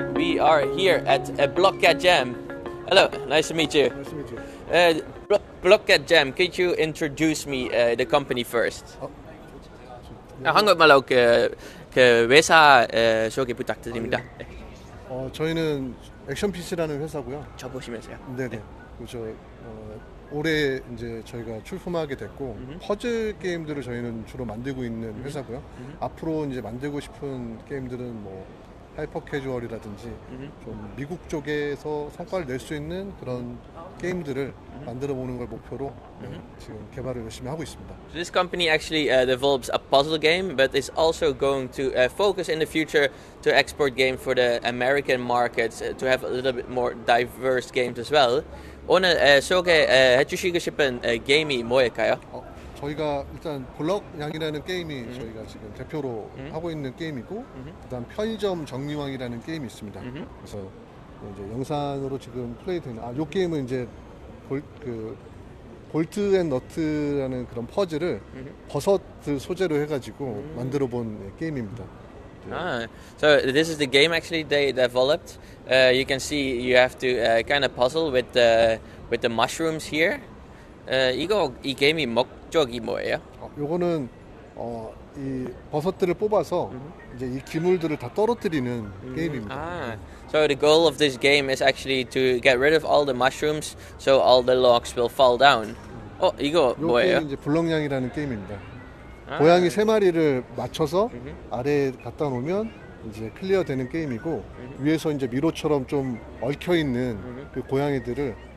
here at uh, Blockcat Jam. Hello, nice to meet you. Nice to meet you. Uh, Blo- Blockcat Jam, could you introduce me uh, the company first? 어, 아, 한국말로 그, 그 회사 어, 소개 부탁드립니다. 네, 어, 저희는 액션 PC라는 회사고요. 저 보시면서요. 네네. 그저 어, 올해 이제 저희가 출품하게 됐고 퍼즐 게임들을 저희는 주로 만들고 있는 회사고요. 앞으로 이제 만들고 싶은 게임들은 뭐 하이퍼 캐주얼이라든지 좀 미국 쪽에서 성과를 낼 수 있는 그런 게임들을 만들어 보는 걸 목표로 네, 지금 개발을 열심히 하고 있습니다. So this company actually uh, develops a puzzle game, but is also going to uh, focus in the future to export games for the American markets uh, to have a little bit more diverse games as well. 오늘 uh, 소개해 주시고 싶은 uh, 게임이 뭐일까요? 어, 저희가 일단 블럭양이라는 게임이 저희가 지금 대표로 하고 있는 게임이고 그다음 편의점 정리왕이라는 게임이 있습니다. 그래서 이제 영상으로 지금 플레이 되는 아요 게임은 이제 볼, 그 볼트 앤 너트라는 그런 퍼즐을 버섯 소재로 해가지고 만들어 본 네, 게임입니다. Ah, so this is the game actually they developed. Uh, you can see you have to uh, kind of puzzle with the with the mushrooms here. Uh, 이거 이 게임이 목적이 뭐예요? 어, 요거는 어, 이 버섯들을 뽑아서 이제 이 기물들을 다 떨어뜨리는 게임입니다. Ah, so the goal of this game is actually to get rid of all the mushrooms, so all the logs will fall down. 어, 이거 요 뭐예요? 게임이 이제 블럭냥이라는 게임입니다. 고양이 세 마리를 맞춰서 아래에 갖다 놓으면 이제 클리어 되는 게임이고 위에서 이제 미로처럼 좀 얽혀 있는 그 고양이들을 어,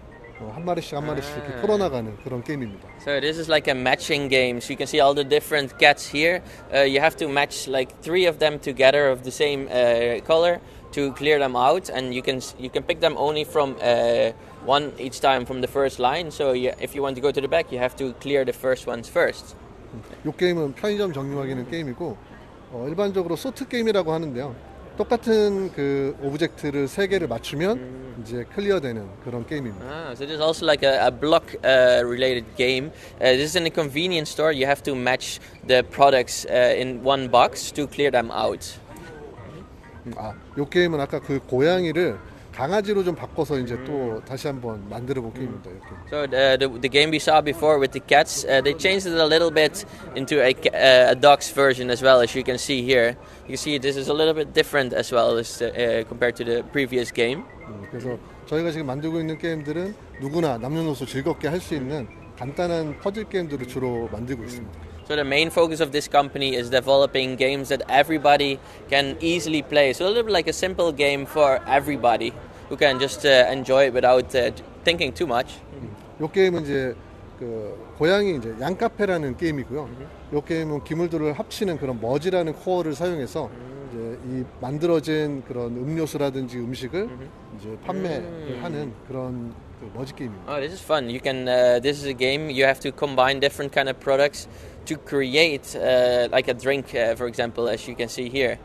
한 마리씩 한 마리씩 이렇게 아. 풀어나가는 그런 게임입니다. So this is like a matching game. So you can see all the different cats here. Uh, you have to match like three of them together of the same uh, color to clear them out, and you can you can pick them only from uh, one each time from the first line. So you, if you want to go to the back, you have to clear the first ones first. 이 게임은 편의점 정리하기는 게임이고 어, 일반적으로 소트 게임이라고 하는데요. 똑같은 그 오브젝트를 세 개를 맞추면 이제 클리어되는 그런 게임입니다. Ah, so this is also like a, a block uh, related game. Uh, this is in a convenience store. You have to match the products uh, in one box to clear them out. 음, 아, 요 게임은 아까 그 고양이를 강아지로 좀 바꿔서 이제 또 다시 한번 만들어 본 게임입니다. 이렇게. So the, the the game we saw before with the cats, uh, they changed it a little bit into a, ca- uh, a dog's version as well, as you can see here. You can see this is a little bit different as well as uh, compared to the previous game. 음, 그래서 저희가 지금 만들고 있는 게임들은 누구나 남녀노소 즐겁게 할 수 있는 간단한 퍼즐 게임들을 주로 만들고 있습니다. So the main focus of this company is developing games that everybody can easily play. So a little bit like a simple game for everybody Who can just uh, enjoy it without uh, thinking too much. 요 게임은 이제 그 고양이 이제 양카페라는 게임이고요. 요 게임은 기물들을 합치는 그런 머지라는 코어를 사용해서 이제 이 만들어진 그런 음료수라든지 음식을 이제 판매를 하는 그런 그 머지 게임입니다. Oh, this is fun. You can. Uh, this is a game. You have to combine different kind of products to create uh, like a drink, uh, for example, as you can see here.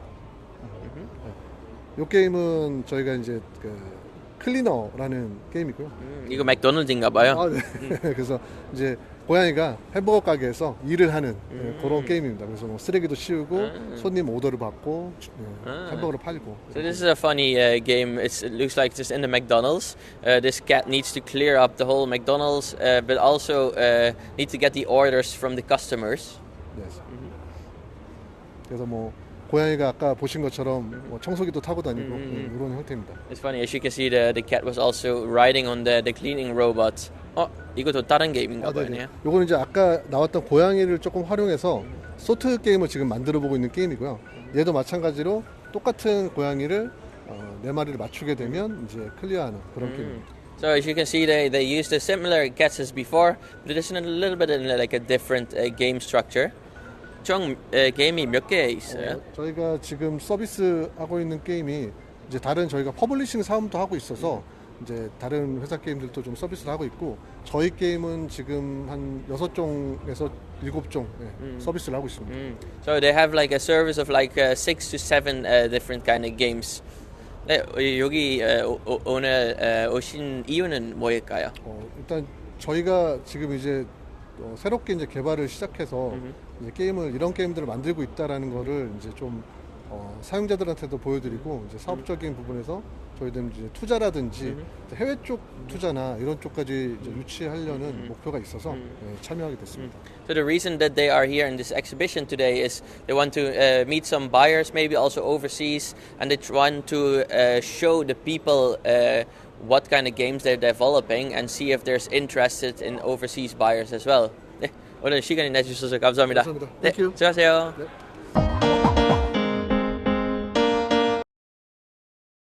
요 게임은 저희가 이제 그 클리너라는 게임이고요. 음, 이거 맥도날드인가 봐요. 아, 네. 그래서 이제 고양이가 햄버거 가게에서 일을 하는 네, 그런 게임입니다. 그래서 뭐 쓰레기도 치우고 손님 오더를 받고 네, 아. 햄버거를 팔고. So this is a funny uh, game. It's, it looks like just in the McDonald's. Uh, this cat needs to clear up the whole McDonald's, uh, but also uh, need to get the orders from the customers. 네. 그래서 뭐 고양이가 아까 보신 것처럼 뭐 청소기도 타고 다니고 네, 이런 형태입니다. It's funny. As you can see, the, the cat was also riding on the, the cleaning robot. 어, 이것도 다른 게임인가 아. 네네. 요거는 이제 아까 나왔던 고양이를 조금 활용해서 소트 게임을 지금 만들어 보고 있는 게임이고요. 얘도 마찬가지로 똑같은 고양이를 어, 네 마리를 맞추게 되면 이제 클리어하는 그런 게임입니다. So as you can see, they, they used a similar cats as before, but this is a little bit in like a different uh, game structure. 총 uh, 게임이 몇 개 있어요? 어, 저희가 지금 서비스 하고 있는 게임이 이제 다른 저희가 퍼블리싱 사업도 하고 있어서 이제 다른 회사 게임들도 좀 서비스를 하고 있고 저희 게임은 지금 한 여섯 종에서 일곱 종 예, 서비스를 하고 있습니다. Mm. So they have like a service of like uh, six to seven uh, different kind of games. 네, 어, 여기 오- 오- 오늘 uh, 오신 이유는 뭐일까요? 어, 일단 저희가 지금 이제 어, 새롭게 이제 개발을 시작해서 이제 게임을 이런 게임들을 만들고 있다라는 거를 이제 좀 어, 사용자들한테도 보여드리고 이제 사업적인 부분에서 저희들 이제 투자라든지 이제 해외 쪽 투자나 이런 쪽까지 이제 유치하려는 목표가 있어서 네, 참여하게 됐습니다. So the reason that they are here in this exhibition today is they want to uh, meet some buyers, maybe also overseas, and they want to uh, show the people uh, what kind of games they're developing and see if there's interested in overseas buyers as well. 네, 오늘 시간이 내주셔서 감사합니다. 감사합니다. 네. 수고하세요. 네.